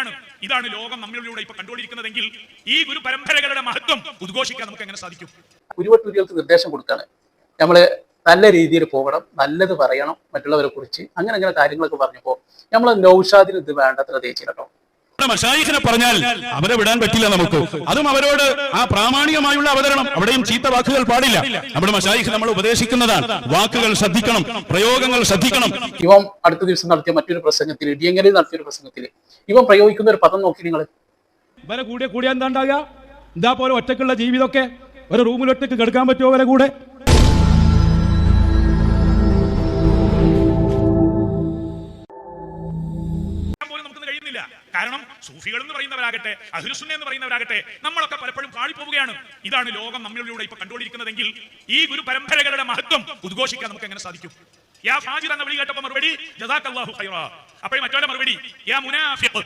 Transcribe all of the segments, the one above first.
പോവുകയാണ് ഇതാണ് ലോകം നമ്മളിലൂടെ ഇപ്പൊ കണ്ടുകൊണ്ടിരിക്കുന്നതെങ്കിൽ ഈ ഗുരു പരമ്പരകളുടെ മഹത്വം ഉദ്ഘോഷിക്കാൻ നമുക്ക് എങ്ങനെ സാധിക്കും? കുരുവട്ടൂരികൾക്ക് നിർദ്ദേശം കൊടുക്കുകയാണ്. നമ്മൾ നല്ല രീതിയിൽ പോകണം നല്ലത് പറയണം മറ്റുള്ളവരെ കുറിച്ച് അങ്ങനെ അങ്ങനെ കാര്യങ്ങളൊക്കെ പറഞ്ഞപ്പോൾ നമ്മൾ നൗഷാദിന് ഇത് വേണ്ടത്ര തേച്ചിട്ടോ മഷായിഖിനെ പറഞ്ഞാൽ അവരെ വിടാൻ പറ്റില്ല നമുക്ക്. അതും അവരോട് ആ പ്രാമാണികമായുള്ള അവതരണം. അവിടെയും ചീത്ത വാക്കുകൾ പാടില്ല. നമ്മുടെ മഷായിഖ് നമ്മൾ ഉപദേശിക്കുന്നതാണ്. വാക്കുകൾ ശ്രദ്ധിക്കണം പ്രയോഗങ്ങൾ ശ്രദ്ധിക്കണം. ഇവൻ അടുത്ത ദിവസം നടത്തിയ മറ്റൊരു പ്രസംഗത്തിൽ ഇടിയങ്ങലിൽ നടത്തിയ ഒരു പ്രസംഗത്തിൽ ഇവൻ പ്രയോഗിക്കുന്ന ഒരു പദം നോക്കി നിങ്ങൾ ഇവരെ കൂടിയ കൂടിയാ എന്താ ഉണ്ടാകുക എന്താ പോലെ ഒറ്റക്കുള്ള ജീവിതമൊക്കെ ഒരു റൂമിൽ ഒറ്റയ്ക്ക് കിടക്കാൻ പറ്റുമോ അവരെ കൂടെ? സൂഫികൾ എന്ന് പറയുന്നവരാകട്ടെ അഹുസുന്ന എന്ന് പറയുന്നവരാകട്ടെ നമ്മളൊക്കെ പലപ്പോഴും പാളിപ്പോവുകയാണ്. ഇതാണ് ലോകം നമ്മളിലൂടെ ഇപ്പൊ കണ്ടുകൊണ്ടിരിക്കുന്നതെങ്കിൽ ഈ ഗുരു പരമ്പരകളുടെ മഹത്വം ഉദ്ഘോഷിക്കാൻ നമുക്ക് എങ്ങനെ സാധിക്കും? യാ ഫാജിർ എന്ന വിളി കേട്ടപ്പോ മറുപടി ജസാക്കല്ലാഹു ഖൈറ. അപ്പോഴും മറ്റൊരു മറുപടി യാ മുനാഫിഖ്.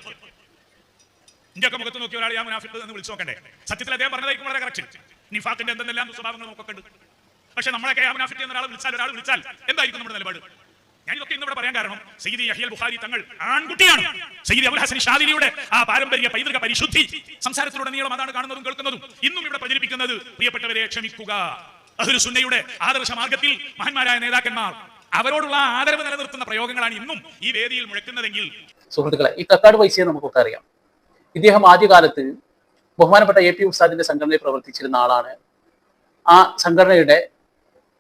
ഒക്കെ മുഖത്ത് നോക്കിയ ഒരാൾ യാ മുനാഫിഖ് എന്ന് വിളിച്ചു നോക്കണ്ടേ? സത്യത്തിൽ അദ്ദേഹം പറഞ്ഞതായിരിക്കും വളരെ കറക്റ്റ് നിഫാഖിന്റെ എന്തെല്ലാം സ്വഭാവങ്ങൾ നമുക്കൊക്കെ പക്ഷെ നമ്മളൊക്കെ യാ മുനാഫിഖ് എന്ന ഒരാൾ വിളിച്ചാൽ ഒരാൾ വിളിച്ചാൽ എന്തായിരിക്കും നമ്മുടെ നിലപാട്? ഞാൻ ഇതൊക്കെ ഇന്നിവിടെ പറയാൻ കാരണം സയ്യിദ് യഹിയൽ ബുഖാരി തങ്ങൾ ആൺകുട്ടിയാണ്. സയ്യിദ് അബുൽ ഹസൻ ഷാദിലിയുടെ ആ പാരമ്പര്യ പൈതൃക പരിശുദ്ധി സംസാരത്തിലൂടെ നീളം അതാണ് കാണുന്നതും കേൾക്കുന്നതും ഇന്നും ഇവിടെ പ്രചരിപ്പിക്കുന്നത് പ്രിയപ്പെട്ടവരെ ക്ഷമിക്കുക. അഹ്ലു സുന്നയുടെ ആദർശ മാർഗത്തിൽ മഹന്മാരായ നേതാക്കന്മാർ അവരോടുള്ള ആദരവ് നിലനിർത്തുന്ന പ്രയോഗങ്ങളാണ് ഇന്നും ഈ വേദിയിൽ മുഴക്കുന്നതെങ്കിൽ സുഹൃത്തുക്കളെ ഈ കക്കാട് പൈസയെ നമുക്കൊക്കെ അറിയാം. ഇദ്ദേഹം ആദ്യകാലത്ത് ബഹുമാനപ്പെട്ട എ പി ഉസ്താദിന്റെ സംഘടനയിൽ പ്രവർത്തിച്ചിരുന്ന ആളാണ്. ആ സംഘടനയുടെ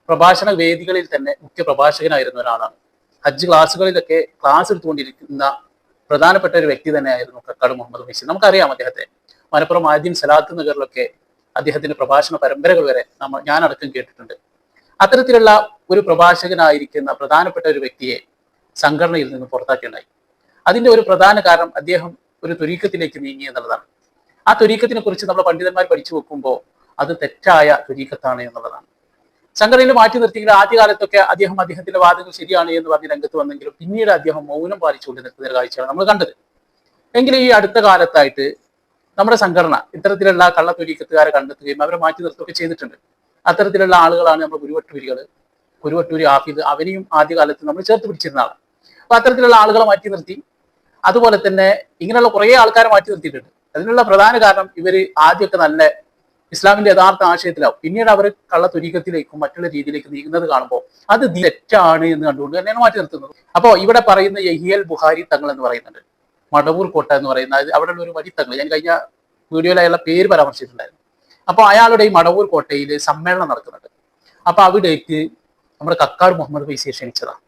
പ്രഭാഷണ വേദികളിൽ തന്നെ മുഖ്യ പ്രഭാഷകനായിരുന്ന ഒരാളാണ്. ഹജ്ജ് ക്ലാസ്സുകളിലൊക്കെ ക്ലാസ് എടുത്തുകൊണ്ടിരിക്കുന്ന പ്രധാനപ്പെട്ട ഒരു വ്യക്തി തന്നെയായിരുന്നു കക്കാട് മുഹമ്മദ് മൈസി നമുക്കറിയാം അദ്ദേഹത്തെ. മലപ്പുറം ആദ്യം സലാത്ത് നഗറിലൊക്കെ അദ്ദേഹത്തിന്റെ പ്രഭാഷണ പരമ്പരകൾ വരെ നമ്മൾ ഞാനടക്കം കേട്ടിട്ടുണ്ട്. അത്തരത്തിലുള്ള ഒരു പ്രഭാഷകനായിരിക്കുന്ന പ്രധാനപ്പെട്ട ഒരു വ്യക്തിയെ സംഘടനയിൽ നിന്ന് പുറത്താക്കിയുണ്ടായി. അതിന്റെ ഒരു പ്രധാന കാരണം അദ്ദേഹം ഒരു തുരീക്കത്തിലേക്ക് നീങ്ങി എന്നുള്ളതാണ്. ആ തുരീക്കത്തിനെ കുറിച്ച് നമ്മൾ പണ്ഡിതന്മാർ പഠിച്ചു വെക്കുമ്പോൾ അത് തെറ്റായ തുരീക്കത്താണ് എന്നുള്ളതാണ്. സംഘടനയിൽ മാറ്റി നിർത്തിയെങ്കിൽ ആദ്യകാലത്തൊക്കെ അദ്ദേഹം അദ്ദേഹത്തിന്റെ വാദങ്ങൾ ശരിയാണ് എന്ന് പറഞ്ഞ് രംഗത്ത് വന്നെങ്കിലും പിന്നീട് അദ്ദേഹം മൗനം പാലിച്ചുകൊണ്ട് നിൽക്കുന്ന ഒരു കാഴ്ചയാണ് നമ്മൾ കണ്ടത്. എങ്കിലും ഈ അടുത്ത കാലത്തായിട്ട് നമ്മുടെ സംഘടന ഇത്തരത്തിലുള്ള കള്ളത്തൊരീക്കത്തുകാരെ കണ്ടെത്തുകയും അവരെ മാറ്റി നിർത്തുകയൊക്കെ ചെയ്തിട്ടുണ്ട്. അത്തരത്തിലുള്ള ആളുകളാണ് നമ്മുടെ ഗുരുവട്ടൂരികൾ ഗുരുവട്ടൂരി ആഫീദ് അവനെയും ആദ്യകാലത്ത് നമ്മൾ ചേർത്ത് പിടിച്ചിരുന്ന ആളാണ്. അപ്പൊ അത്തരത്തിലുള്ള ആളുകളെ മാറ്റി നിർത്തി. അതുപോലെ തന്നെ ഇങ്ങനെയുള്ള കുറേ ആൾക്കാരെ മാറ്റി നിർത്തിയിട്ടുണ്ട്. അതിനുള്ള പ്രധാന കാരണം ഇവർ ആദ്യമൊക്കെ നല്ല ഇസ്ലാമിന്റെ യഥാർത്ഥ ആശയത്തിലാവും. പിന്നീട് അവർ കള്ള തുരീക്കത്തിലേക്കും മറ്റുള്ള രീതിയിലേക്ക് നീങ്ങുന്നത് കാണുമ്പോൾ അത് തെറ്റാണ് എന്ന് കണ്ടുകൊണ്ട് തന്നെയാണ് മാറ്റി നിർത്തുന്നത്. അപ്പോൾ ഇവിടെ പറയുന്ന യഹിയൽ ബുഹാരി തങ്ങൾ എന്ന് പറയുന്നുണ്ട്. മടവൂർ കോട്ട എന്ന് പറയുന്ന അവിടെ അവിടെയുള്ള ഒരു വലിയ തങ്ങൾ. ഞാൻ കഴിഞ്ഞ വീഡിയോയിൽ അയാളുടെ പേര് പരാമർശിച്ചിട്ടുണ്ടായിരുന്നു. അപ്പോൾ അയാളുടെ ഈ മടവൂർ കോട്ടയിൽ സമ്മേളനം നടക്കുന്നുണ്ട്. അപ്പൊ അവിടേക്ക് നമ്മുടെ കക്കാട് മുഹമ്മദ് പൈസയെ ക്ഷണിച്ചതാണ്.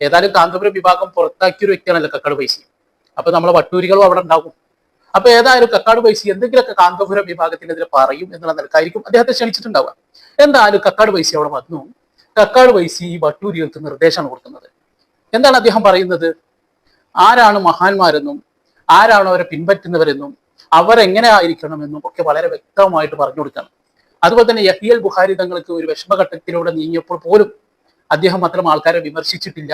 ഏതായാലും കാന്തപുരം വിഭാഗം പുറത്താക്കിയ ഒരു വ്യക്തിയാണല്ലോ കക്കാട് പൈസ അപ്പൊ നമ്മളെ വട്ടൂരികളും അവിടെ ഉണ്ടാകും. അപ്പൊ ഏതായാലും കക്കാട് വൈസി എന്തെങ്കിലുമൊക്കെ കാന്തപുരം വിഭാഗത്തിനെതിരെ പറയും എന്നുള്ള നിലക്കായിരിക്കും അദ്ദേഹത്തെ ക്ഷണിച്ചിട്ടുണ്ടാവുക. എന്തായാലും കക്കാട് വൈസി അവിടെ വന്നു. കക്കാട് വൈസി ഈ വട്ടൂരികൾക്ക് നിർദ്ദേശമാണ് കൊടുക്കുന്നത്. എന്താണ് അദ്ദേഹം പറയുന്നത്? ആരാണ് മഹാന്മാരെന്നും ആരാണ് അവരെ പിൻപറ്റുന്നവരെന്നും അവരെങ്ങനെ ആയിരിക്കണമെന്നും ഒക്കെ വളരെ വ്യക്തമായിട്ട് പറഞ്ഞു കൊടുക്കണം. അതുപോലെ തന്നെ യഹിയൽ ബുഹാരി തങ്ങൾക്ക് ഒരു വിഷമഘട്ടത്തിലൂടെ നീങ്ങിയപ്പോൾ പോലും അദ്ദേഹം മാത്രം ആൾക്കാരെ വിമർശിച്ചിട്ടില്ല.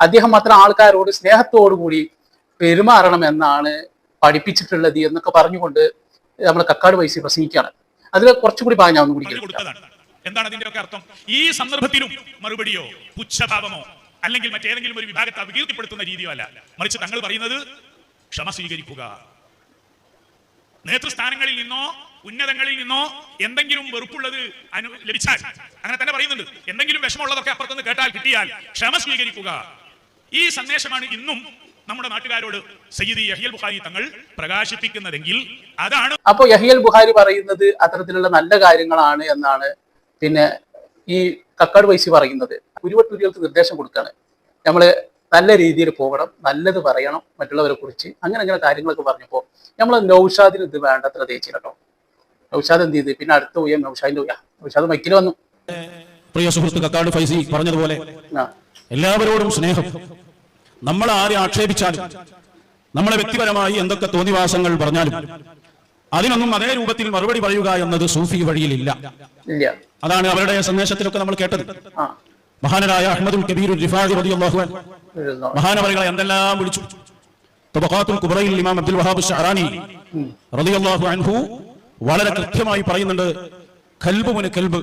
അദ്ദേഹം മാത്രം ആൾക്കാരോട് സ്നേഹത്തോടു കൂടി പെരുമാറണമെന്നാണ് പഠിപ്പിച്ചിട്ടുള്ളത് എന്നൊക്കെ പറഞ്ഞുകൊണ്ട് നമ്മൾ കക്കാട് വൈസി പ്രസംഗിക്കുകയാണ്. അതിൽ കുറച്ചുകൂടി ഭാഗം ഞാൻ എന്താണ് അതിന്റെ ഒക്കെ അർത്ഥം? ഈ സന്ദർഭത്തിലും മറുപടിയോ പുച്ഛഭാവമോ അല്ലെങ്കിൽ മറ്റേതെങ്കിലും ഒരു വിഭാഗത്തെ അപകീർത്തിപ്പെടുത്തുന്ന രീതിയോ അല്ല. മറിച്ച് തങ്ങൾ പറയുന്നത് ക്ഷമ സ്വീകരിക്കുക. നേതൃസ്ഥാനങ്ങളിൽ നിന്നോ ഉന്നതങ്ങളിൽ നിന്നോ എന്തെങ്കിലും വെറുപ്പുള്ളത് അനു ലഭിച്ചാൽ അങ്ങനെ തന്നെ പറയുന്നുണ്ട്. എന്തെങ്കിലും വിഷമമുള്ളതൊക്കെ അപ്പുറത്തുനിന്ന് കേട്ടാൽ കിട്ടിയാൽ ക്ഷമ സ്വീകരിക്കുക. ഈ സന്ദേശമാണ് ഇന്നും നമ്മുടെ നാട്ടുകാരോട് സയ്യിദ് യഹിയൽ ബുഹാരി തങ്ങൾ പ്രകാശിപ്പിക്കുന്നതെങ്കിൽ അതാണ് അപ്പോൾ യഹിയൽ ബുഹാരി പറയുന്നത് അത്തരത്തിലുള്ള നല്ല കാര്യങ്ങളാണ് എന്നാണ് പിന്നെ ഈ കക്കാട് വൈസി പറയുന്നത്. കുരുവട്ടൂരികൾക്ക് നിർദ്ദേശം കൊടുക്കുകയാണ്. നമ്മൾ നല്ല രീതിയിൽ പോകണം നല്ലത് പറയണം മറ്റുള്ളവരെ കുറിച്ച് അങ്ങനെ അങ്ങനെ കാര്യങ്ങളൊക്കെ പറഞ്ഞപ്പോൾ നമ്മൾ നൗഷാദിന് ഇത് വേണ്ടത്ര തേച്ചില്ല കേട്ടോ. നൗഷാദ് എന്ത് ചെയ്ത്? പിന്നെ അടുത്ത ഉയം നൗഷാദിന്റെ ഉയ നൗഷാദ് മൈക്കിൽ വന്നു. പ്രിയ സുഹൃത്ത് കക്കാട് ഫൈസി പറഞ്ഞതുപോലെ എല്ലാവരോടും സ്നേഹം. നമ്മൾ ആരെ ആക്ഷേപിച്ചാലും നമ്മളെ വ്യക്തിപരമായി എന്തൊക്കെ തോന്നിവാസങ്ങൾ പറഞ്ഞാലും അതിനൊന്നും അതേ രൂപത്തിൽ മറുപടി പറയുക എന്നത് സൂഫി വഴിയിലില്ല. ഇല്ല. അതാണ് അവരുടെ സന്ദേശത്തിലൊക്കെ നമ്മൾ കേട്ടത്. മഹാനരായ അഹമ്മദുൽ കബീർ മഹാനവറികളെ. എന്തെല്ലാം വിളിച്ചു? തബഖാത്തുൽ കുബ്രയിൽ ഇമാം അബ്ദുൽ വഹാബ് ഷഹറാനി റളിയല്ലാഹു അൻഹു വളരെ കൃത്യമായി പറയുന്നുണ്ട് കൽബ് മുന് കൽബ്.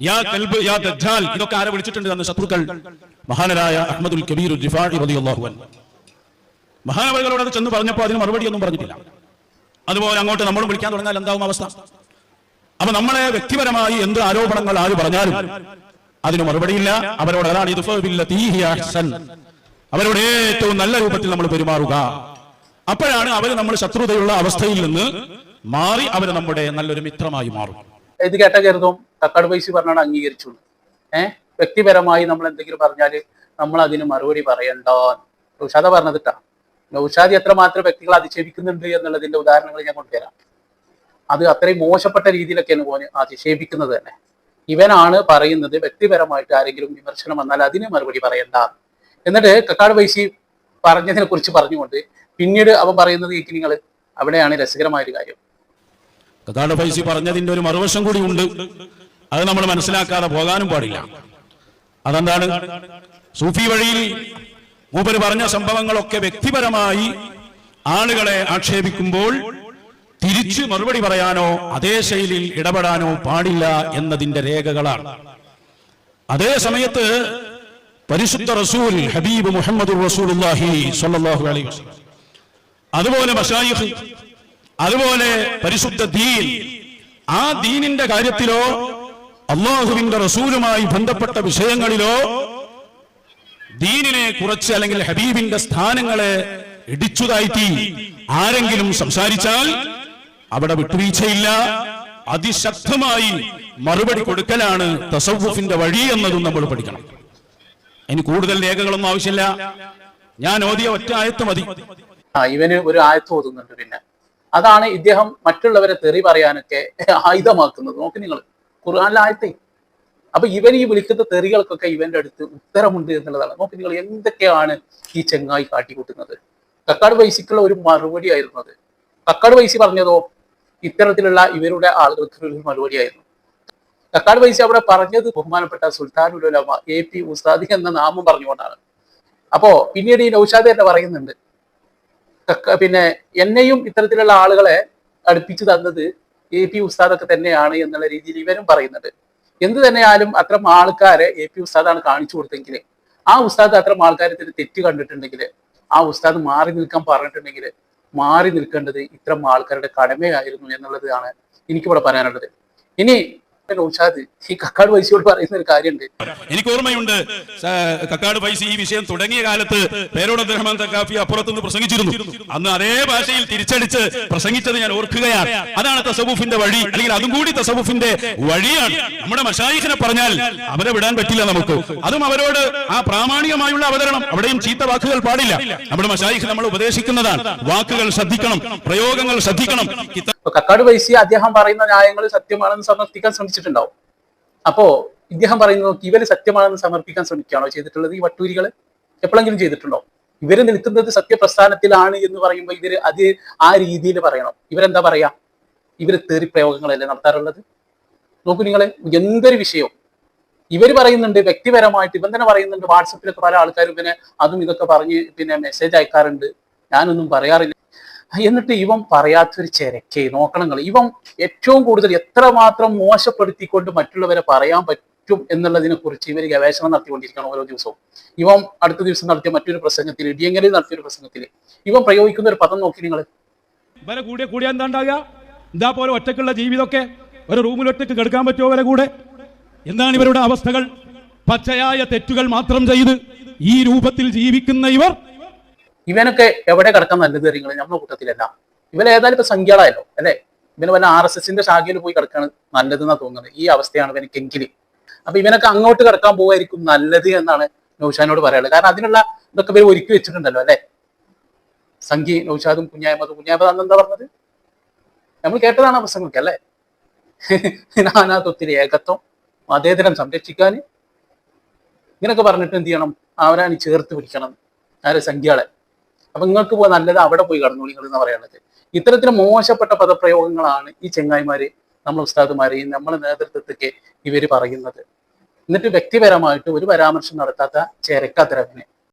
യാ കൽബ് യാ ദജ്ജാൽ ഇതൊക്കെ ആരെ വിളിച്ചിട്ടുണ്ട് അന്ന് ശത്രുക്കൾ. മഹാനരായ അഹമ്മദുൽ കബീർ റിഫാഖി റളിയല്ലാഹു അൻഹു. മഹാനവറുകളോട് അത് ചെന്ന് പറഞ്ഞപ്പോൾ അതിന് മറുപടി ഒന്നും പറഞ്ഞിട്ടില്ല. അതുപോലെ അങ്ങോട്ട് നമ്മളും വിളിക്കാൻ തുടങ്ങിയാൽ എന്താവും അവസ്ഥ? അപ്പൊ നമ്മളെ വ്യക്തിപരമായി എന്ത് ആരോപണങ്ങൾ ആര് പറഞ്ഞാലും അതിന് മറുപടിയില്ല. അവരോട് അതാണ്. അവരോട് ഏറ്റവും നല്ല രൂപത്തിൽ നമ്മൾ പെരുമാറുക. അപ്പോഴാണ് അവർ നമ്മൾ ശത്രുതയുള്ള അവസ്ഥയിൽ നിന്ന് മാറി അവർ നമ്മുടെ നല്ലൊരു മിത്രമായി മാറും. ഇത് കേട്ട കരുതും. കക്കാട് പൈസ പറഞ്ഞാണ് അംഗീകരിച്ചുള്ളൂ ഏഹ് വ്യക്തിപരമായി നമ്മൾ എന്തെങ്കിലും പറഞ്ഞാൽ നമ്മൾ അതിന് മറുപടി പറയണ്ട. നൗഷാദ പറഞ്ഞതിട്ടാ നൗഷാദി എത്രമാത്രം വ്യക്തികൾ അധിക്ഷേപിക്കുന്നുണ്ട് എന്നുള്ളതിന്റെ ഉദാഹരണങ്ങൾ ഞാൻ കൊണ്ടുവരാം. അത് അത്രയും മോശപ്പെട്ട രീതിയിലൊക്കെയാണ് പോന് അധിക്ഷേപിക്കുന്നത് തന്നെ. ഇവനാണ് പറയുന്നത് വ്യക്തിപരമായിട്ട് ആരെങ്കിലും വിമർശനം വന്നാൽ അതിന് മറുപടി പറയണ്ട. എന്നിട്ട് കക്കാട് പൈസി പറഞ്ഞതിനെ കുറിച്ച് പറഞ്ഞുകൊണ്ട് പിന്നീട് അവൻ പറയുന്നത് ഈ നിങ്ങൾ അവിടെയാണ് രസകരമായ ഒരു കാര്യം. കക്കാട് ഫൈസി പറഞ്ഞതിന്റെ ഒരു മറുവശം കൂടി ഉണ്ട്. അത് നമ്മൾ മനസ്സിലാക്കാതെ പോകാനും പാടില്ല. അതെന്താണ്? സൂഫി വഴിയിൽ മൂപ്പര് പറഞ്ഞ സംഭവങ്ങളൊക്കെ വ്യക്തിപരമായി ആളുകളെ ആക്ഷേപിക്കുമ്പോൾ തിരിച്ചു മറുപടി പറയാനോ അതേ ശൈലിയിൽ ഇടപെടാനോ പാടില്ല എന്നതിന്റെ രേഖകളാണ്. അതേ സമയത്ത് പരിശുദ്ധ റസൂൽ ഹബീബ് മുഹമ്മദ് അലൈഹി അതുപോലെ മഷായിഖ് അതുപോലെ പരിശുദ്ധ ദീൻ ആ ദീനിന്റെ കാര്യത്തിലോ അള്ളാഹുവിന്റെ റസൂലുമായി ബന്ധപ്പെട്ട വിഷയങ്ങളിലോ ദീനിനെ കുറച്ച് അല്ലെങ്കിൽ ഹബീബിന്റെ സ്ഥാനങ്ങളെ ഇടിച്ചുതായിട്ട് ആരെങ്കിലും സംസാരിച്ചാൽ അവിടെ വിട്ടുവീഴ്ചയില്ല. അതിശക്തമായി മറുപടി കൊടുക്കലാണ് തസവുഫിന്റെ വഴി എന്നതും നമ്മൾ പഠിക്കണം. ഇനി കൂടുതൽ രേഖകളൊന്നും ആവശ്യമില്ല. ഞാൻ ഓതിയ ഒറ്റ ആയത്ത് മതി. ഇവന് ഒരു ആയത്ത് ഓതുന്നുണ്ട് പിന്നെ. അതാണ് ഇദ്ദേഹം മറ്റുള്ളവരെ തെറി പറയാനൊക്കെ ആയുധമാക്കുന്നത്. നോക്ക് നിങ്ങൾ. ഖുർആാനിലെ ആയത്തെ അപ്പൊ ഇവൻ ഈ വിളിക്കുന്ന തെറികൾക്കൊക്കെ ഇവന്റെ അടുത്ത് ഉത്തരമുണ്ട് എന്നുള്ളതാണ്. നോക്കി നിങ്ങൾ എന്തൊക്കെയാണ് ഈ ചെങ്ങായി കാട്ടിക്കൂട്ടുന്നത്? കക്കാട് വൈസിക്കുള്ള ഒരു മറുപടി ആയിരുന്നു അത്. കക്കാട് വൈസി പറഞ്ഞതോ? ഇത്തരത്തിലുള്ള ഇവരുടെ ആളുകൾക്ക് ഒരു മറുപടി ആയിരുന്നു കക്കാട് വൈസി അവിടെ പറഞ്ഞത് ബഹുമാനപ്പെട്ട സുൽത്താനുലമ എ പി ഉസ്താദി എന്ന നാമം പറഞ്ഞുകൊണ്ടാണ്. അപ്പോ പിന്നീട് ഈ നൌഷാദ് തന്നെ പറയുന്നുണ്ട്. പിന്നെ എന്നെയും ഇത്തരത്തിലുള്ള ആളുകളെ അടുപ്പിച്ചു തന്നത് എ പി ഉസ്താദൊക്കെ തന്നെയാണ് എന്നുള്ള രീതിയിൽ ഇവരും പറയുന്നത്. എന്ത് തന്നെയാലും അത്തരം ആൾക്കാരെ എ പി ഉസ്താദാണ് കാണിച്ചു കൊടുത്തെങ്കിൽ ആ ഉസ്താദ് അത്തരം ആൾക്കാരെ തെറ്റ് കണ്ടിട്ടുണ്ടെങ്കിൽ ആ ഉസ്താദ് മാറി നിൽക്കാൻ പറഞ്ഞിട്ടുണ്ടെങ്കിൽ മാറി നിൽക്കേണ്ടത് ഇത്തരം ആൾക്കാരുടെ കടമയായിരുന്നു എന്നുള്ളതാണ് എനിക്കിവിടെ പറയാനുള്ളത്. ഇനി എനിക്ക് ഓർമ്മയുണ്ട് കക്കാട് പൈസ ഈ വിഷയം തുടങ്ങിയ കാലത്ത് പേരോട് അബ്ദുറഹ്മാൻ തക്കാഫി അപ്പുറത്തുനിന്ന് പ്രസംഗിച്ചിരുന്നു. അന്ന് അതേ ഭാഷയിൽ തിരിച്ചടിച്ച് പ്രസംഗിച്ചത് ഞാൻ ഓർക്കുകയാണ്. അതാണ് തസബൂഫിന്റെ വഴി അല്ലെങ്കിൽ അതും കൂടി തസബൂഫിന്റെ വഴിയാണ്. നമ്മുടെ മഷായിഖിനെ പറഞ്ഞാൽ അവരെ വിടാൻ പറ്റില്ല നമുക്ക്. അതും അവരോട് ആ പ്രാമാണികമായുള്ള അവതരണം അവിടെയും ചീത്ത വാക്കുകൾ പാടില്ല. നമ്മുടെ മഷായിഖ് നമ്മൾ ഉപദേശിക്കുന്നതാണ്. വാക്കുകൾ ശ്രദ്ധിക്കണം പ്രയോഗങ്ങൾ ശ്രദ്ധിക്കണം. ഇപ്പൊ കക്കാട് വൈസി അദ്ദേഹം പറയുന്ന ന്യായങ്ങൾ സത്യമാണെന്ന് സമർത്ഥിക്കാൻ ശ്രമിച്ചിട്ടുണ്ടാവും. അപ്പോ ഇദ്ദേഹം പറയുന്നത് നോക്കി ഇവർ സത്യമാണെന്ന് സമർപ്പിക്കാൻ ശ്രമിക്കുകയാണോ ചെയ്തിട്ടുള്ളത്? ഈ വട്ടൂരികൾ എപ്പോഴെങ്കിലും ചെയ്തിട്ടുണ്ടോ? ഇവർ നിൽക്കുന്നത് സത്യപ്രസ്ഥാനത്തിലാണ് എന്ന് പറയുമ്പോൾ ഇവർ അത് ആ രീതിയിൽ പറയണം. ഇവരെന്താ പറയാ? ഇവർ തെറി പ്രയോഗങ്ങളല്ലേ നടത്താറുള്ളത്? നോക്കൂ നിങ്ങൾ എന്തൊരു വിഷയവും. ഇവർ പറയുന്നുണ്ട് വ്യക്തിപരമായിട്ട് ഇവൻ തന്നെ പറയുന്നുണ്ട് വാട്സപ്പിലൊക്കെ പല ആൾക്കാരും പിന്നെ അതും ഇതൊക്കെ പറഞ്ഞ് പിന്നെ മെസ്സേജ് അയക്കാറുണ്ട്. ഞാനൊന്നും പറയാറില്ല. എന്നിട്ട് ഇവൻ പറയാത്തൊരു ചിരക്കെ നോക്കണം ഇവൻ ഏറ്റവും കൂടുതൽ എത്രമാത്രം മോശപ്പെടുത്തിക്കൊണ്ട് മറ്റുള്ളവരെ പറയാൻ പറ്റും എന്നുള്ളതിനെ കുറിച്ച് ഇവർ ഗവേഷണം നടത്തിക്കൊണ്ടിരിക്കുകയാണ് ഓരോ ദിവസവും. ഇവൻ അടുത്ത ദിവസം നടത്തിയ മറ്റൊരു പ്രസംഗത്തിൽ ഇടിയങ്ങലിൽ നടത്തിയ ഒരു പ്രസംഗത്തിൽ ഇവൻ പ്രയോഗിക്കുന്ന ഒരു പദം നോക്കി നിങ്ങൾ ഇവരെ കൂടിയ കൂടിയ എന്താ എന്താ പോലെ ഒറ്റക്കുള്ള ജീവിതമൊക്കെ ഒരു റൂമിൽ ഒറ്റയ്ക്ക് കെടുക്കാൻ പറ്റുമോ വില കൂടെ? എന്താണ് ഇവരുടെ അവസ്ഥകൾ? പച്ചയായ തെറ്റുകൾ മാത്രം ചെയ്ത് ഈ രൂപത്തിൽ ജീവിക്കുന്ന ഇവർ ഇവനൊക്കെ എവിടെ കിടക്കാൻ നല്ലത് നിങ്ങൾ നമ്മുടെ കൂട്ടത്തിലല്ല. ഇവൻ ഏതായാലും ഇപ്പൊ സംഖ്യകളായല്ലോ അല്ലെ? ഇവന് വല്ല ആർ എസ് എസിന്റെ ശാഖയിൽ പോയി കിടക്കാണ് നല്ലതെന്നാ തോന്നുന്നത്. ഈ അവസ്ഥയാണ് ഇവനക്കെങ്കിൽ അപ്പൊ ഇവനൊക്കെ അങ്ങോട്ട് കിടക്കാൻ പോവായിരിക്കും നല്ലത് എന്നാണ് നൗഷാനോട് പറയാനുള്ളത്. കാരണം അതിനുള്ള ഇതൊക്കെ ഇവർ ഒരുക്കി വെച്ചിട്ടുണ്ടല്ലോ അല്ലെ? സംഖ്യ നൗഷാദും കുഞ്ഞായ്മതും കുഞ്ഞായ്മത് അന്ന് എന്താ പറഞ്ഞത്? നമ്മൾ കേട്ടതാണ് ആ പ്രസംഗമൊക്കെ അല്ലെ? നാനാത്വത്തിലെ ഏകത്വം മതേതരം സംരക്ഷിക്കാൻ ഇങ്ങനൊക്കെ പറഞ്ഞിട്ട് എന്ത് ചെയ്യണം? അവരാണ് ചേർത്ത് പിടിക്കണം. ആരെ സംഖ്യകളെ. അപ്പൊ നിങ്ങൾക്ക് പോയി നല്ലത് അവിടെ പോയി കടന്നു നിങ്ങൾ എന്ന് പറയുന്നത് ഇത്തരത്തിൽ മോശപ്പെട്ട പദപ്രയോഗങ്ങളാണ് ഈ ചെങ്ങായിമാര് നമ്മൾ ഉസ്താദുമാരെയും നമ്മളെ നേതൃത്വത്തേക്ക് ഇവർ പറയുന്നത്. എന്നിട്ട് വ്യക്തിപരമായിട്ട് ഒരു പരാമർശം നടത്താത്ത ചേരക്കാത്തരവിനെ